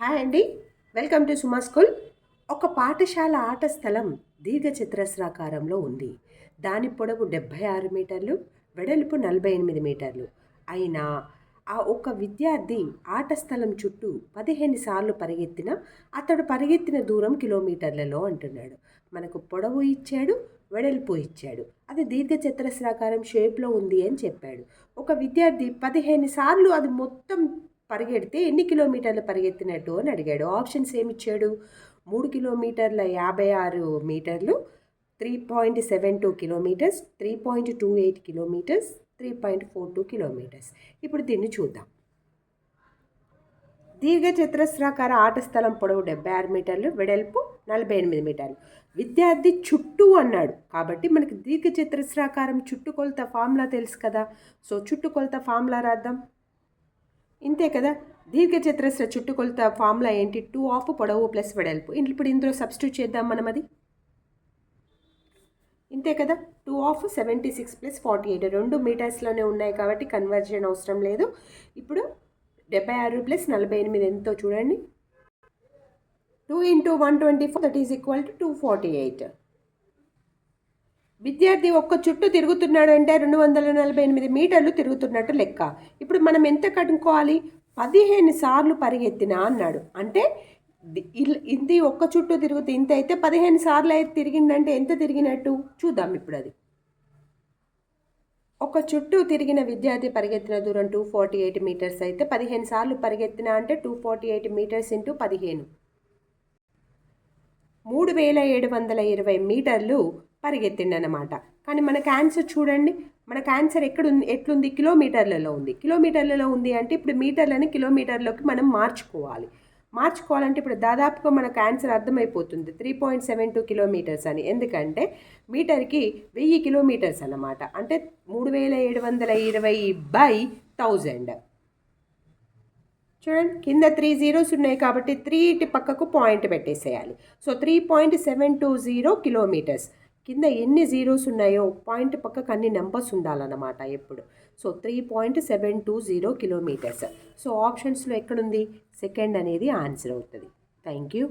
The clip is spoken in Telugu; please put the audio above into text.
హాయ్ అండి. Welcome to Suma school. ఒక పాఠశాల ఆట స్థలం దీర్ఘచతురస్రాకారంలో ఉంది. దాని పొడవు డెబ్భై ఆరు మీటర్లు వెడల్పు నలభై ఎనిమిది మీటర్లు. అయినా ఆ ఒక విద్యార్థి ఆట స్థలం చుట్టూ పదిహేను సార్లు పరిగెత్తిన అతడు పరిగెత్తిన దూరం కిలోమీటర్లలో అంటున్నాడు. మనకు పొడవు ఇచ్చాడు వెడల్పు ఇచ్చాడు. అది దీర్ఘచతురస్రాకారం షేప్లో ఉంది అని చెప్పాడు. ఒక విద్యార్థి పదిహేను సార్లు అది మొత్తం పరిగెడితే ఎన్ని కిలోమీటర్లు పరిగెత్తినట్టు అని అడిగాడు. ఆప్షన్స్ ఏమి ఇచ్చాడు మూడు కిలోమీటర్ల యాభై ఆరు మీటర్లు three point seven two kilometres three point two eight kilometres three point four two kilometres. ఇప్పుడు దీన్ని చూద్దాం. దీర్ఘ చతురస్రాకార ఆట స్థలం పొడవు డెబ్బై ఆరు మీటర్లు వెడల్పు నలభై ఎనిమిది మీటర్లు. విద్యార్థి చుట్టూ అన్నాడు. కాబట్టి మనకి దీర్ఘ చతురస్రాకారం చుట్టుకొలత ఫార్ములా తెలుసు కదా. సో చుట్టుకొలత ఫార్ములా రాద్దాం. ఇంతే కదా? దీర్ఘచతురస్ర చుట్టుకొలత ఫార్ములా ఏంటి? టూ ఆఫ్ పొడవు ప్లస్ వెడల్పు. ఇప్పుడు ఇందులో సబ్స్టిట్యూట్ చేద్దాం మనం అది ఇంతే కదా? Two of seventy six plus forty eight. రెండు మీటర్స్లోనే ఉన్నాయి కాబట్టి కన్వర్జన్ అవసరం లేదు. ఇప్పుడు డెబ్బై ఆరు ప్లస్ నలభై ఎనిమిది ఎంతో చూడండి. Two into one twenty four that is equal to two forty eight. విద్యార్థి ఒక్క చుట్టూ తిరుగుతున్నాడు అంటే రెండు వందల నలభై ఎనిమిది మీటర్లు తిరుగుతున్నట్టు లెక్క. ఇప్పుడు మనం ఎంత కట్టుకోవాలి పదిహేను సార్లు పరిగెత్తిన అన్నాడు. అంటే ది- ఇది ఒక్క చుట్టూ తిరుగుతూ ఇంత అయితే పదిహేను సార్లు అయితే తిరిగిందంటే ఎంత తిరిగినట్టు? చూద్దాం ఇప్పుడు అది. ఒక చుట్టూ తిరిగిన విద్యార్థి పరిగెత్తిన దూరం టూ ఫార్టీ ఎయిట్ మీటర్స్ అయితే పదిహేను సార్లు పరిగెత్తిన అంటే two forty eight metres into పదిహేను. మూడు వేల ఏడు వందల ఇరవై మీటర్లు పరిగెత్తిండనమాట. కానీ మన క్యాన్సర్ చూడండి మన క్యాన్సర్ ఎక్కడ ఉంది ఎట్లుంది? కిలోమీటర్లలో ఉంది. కిలోమీటర్లలో ఉంది అంటే ఇప్పుడు మీటర్లని కిలోమీటర్లోకి మనం మార్చుకోవాలి. మార్చుకోవాలంటే ఇప్పుడు దాదాపుగా మన క్యాన్సర్ అర్థమైపోతుంది. Three point seven two kilometres అని. ఎందుకంటే మీటర్కి వెయ్యి కిలోమీటర్స్ అన్నమాట. అంటే మూడు వేల ఏడు వందల ఇరవై బై థౌజండ్ చూడండి కింద త్రీ జీరోస్ ఉన్నాయి కాబట్టి త్రీ ఇటు పక్కకు పాయింట్ పెట్టేసేయాలి. So three point seven two zero kilometres కింద ఎన్ని జీరోస్ ఉన్నాయో పాయింట్ పక్కకు అన్ని నెంబర్స్ ఉండాలన్నమాట ఎప్పుడు. So three point seven two zero kilometres so ఆప్షన్స్లో ఎక్కడుంది? సెకండ్ అనేది ఆన్సర్ అవుతుంది. Thank you